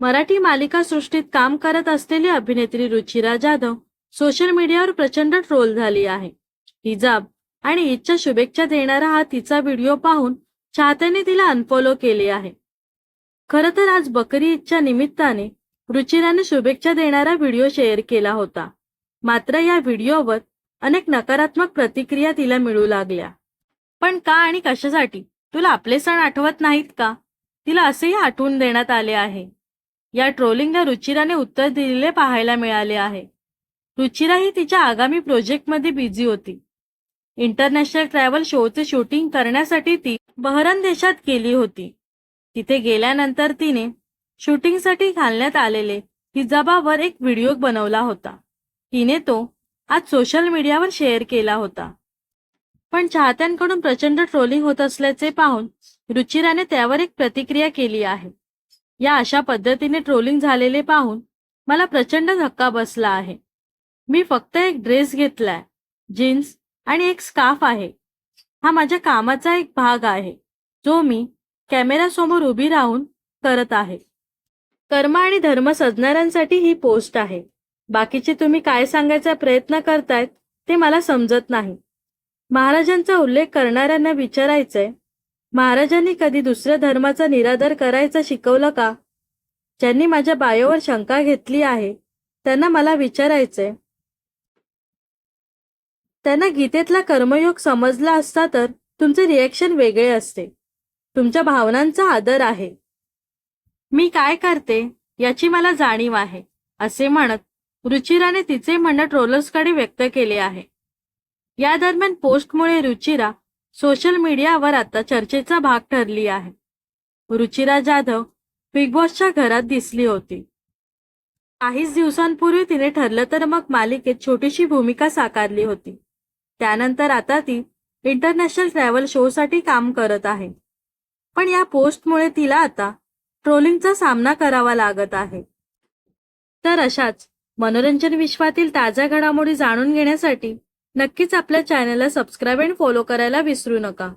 मराठी मालिका सृष्टीत काम करत असलेली अभिनेत्री रुचिरा जाधव सोशल मीडियावर प्रचंड ट्रोल झाली आहे. हिजाब आणि ईदच्या शुभेच्छा देणारा हा तिचा व्हिडिओ पाहून चाहत्यांनी तिला अनफॉलो केले आहे. खरं तर आज बकरी ईदच्या निमित्ताने रुचिराने शुभेच्छा देणारा व्हिडिओ शेअर केला होता. मात्र या व्हिडिओवर अनेक नकारात्मक प्रतिक्रिया तिला मिळू लागल्या. पण का आणि कशासाठी? तुला आपले सण आठवत नाहीत का? तिला असेही आठवून देण्यात आले आहे. या ट्रोलिंगला रुचिराने उत्तर दिलेले पाहायला मिळाले आहे. रुचिरा ही तिच्या आगामी प्रोजेक्टमध्ये बिझी होती. इंटरनॅशनल ट्रॅव्हल शोचे शूटिंग करण्यासाठी ती बहरन देशात गेली होती. तिथे गेल्यानंतर तिने शूटिंगसाठी घालण्यात आलेले हिजाबावर एक व्हिडिओ बनवला होता. तिने तो आज सोशल मीडियावर शेअर केला होता. पण चाहत्यांकडून प्रचंड ट्रोलिंग होत असल्याचे पाहून रुचिराने त्यावर एक प्रतिक्रिया केली आहे. या अशा पद्धतीने ट्रोलिंग झालेले पाहून मला प्रचंड धक्का बसला आहे. मी फक्त एक ड्रेस घेतलाय जीन्स आणि एक स्काफ आहे. हा माझ्या कामाचा एक भाग आहे जो मी कॅमेरासमोर उभी राहून करत आहे. कर्म आणि धर्म सजणाऱ्यांसाठी ही पोस्ट आहे. बाकीचे तुम्ही काय सांगायचा प्रयत्न करतायत ते मला समजत नाही. महाराजांचा उल्लेख करणाऱ्यांना विचारायचंय महाराजांनी कधी दुसऱ्या धर्माचा निरादर करायचा शिकवलं का? ज्यांनी माझ्या बायोवर शंका घेतली आहे त्यांना मला विचारायचंय. त्यांना गीतेतला कर्मयोग समजला असता तर तुमचे रिएक्शन वेगळे असते. तुमच्या भावनांचा आदर आहे. मी काय करते याची मला जाणीव आहे असे म्हणत रुचिराने तिचे म्हणणं ट्रोलर्सकडे व्यक्त केले आहे. या दरम्यान पोस्टमुळे रुचिरा सोशल मीडियावर आता चर्चेचा भाग ठरली आहे. रुचिरा जाधव बिग बॉसच्या घरात दिसली होती. काहीच दिवसांपूर्वी तिने ठरलं तर मग मालिकेत छोटीशी भूमिका साकारली होती. त्यानंतर आता ती इंटरनॅशनल ट्रॅव्हल शोसाठी काम करत आहे. पण या पोस्टमुळे तिला आता ट्रोलिंगचा सामना करावा लागत आहे. तर अशाच मनोरंजन विश्वातील ताज्या घडामोडी जाणून घेण्यासाठी नक्कीच आपल्या चॅनलला सबस्क्राईब अँड फॉलो करायला विसरू नका.